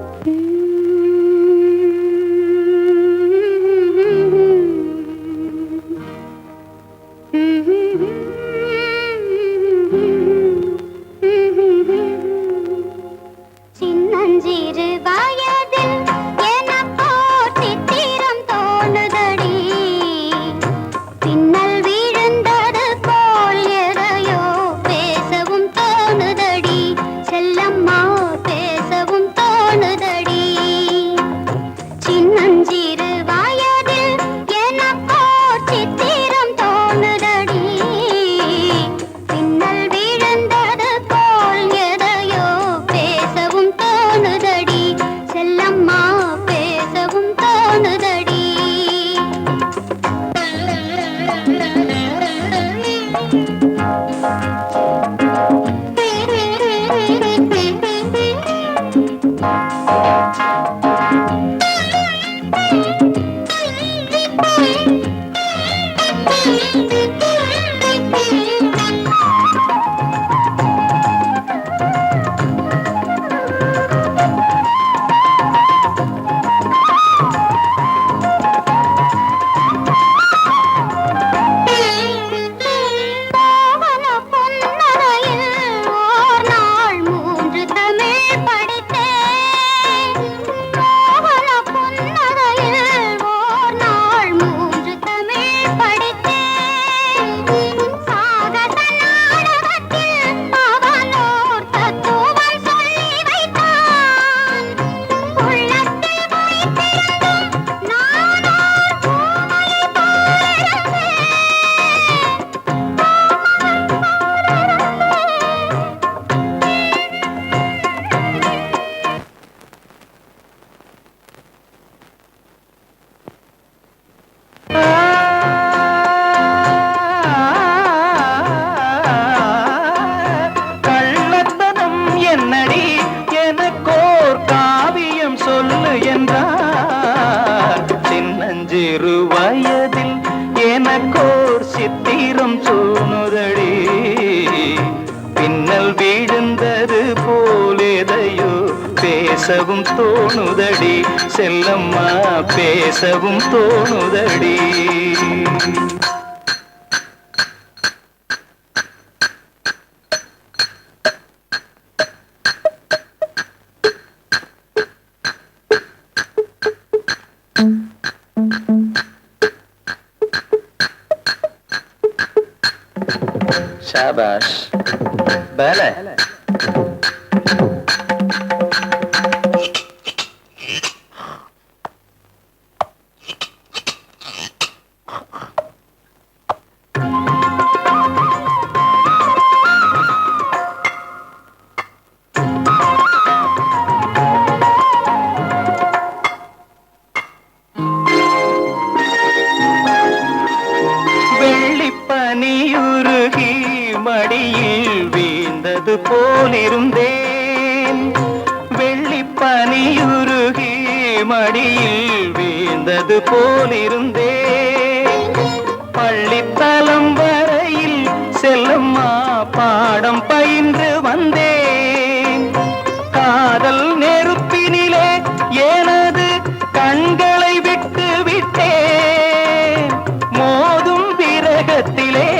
嗯。உனக்கோர் சித்திரம் சூணுதடி. பின்னல் வீழ்ந்தது போலேதையோ பேசவும் தோணுதடி. செல்லம்மா பேசவும் தோணுதடி. Shabash. Bene. போலிருந்தேன். வெள்ளி பனியுருகி மடியில் வீழ்ந்தது போலிருந்தேன். பள்ளித்தலம் வரையில் செல்லம்மா பாடம் பயின்று வந்தேன். காதல் நெருப்பினிலே எனது கண்களை விட்டு விட்டேன். மோதும் விரகத்திலே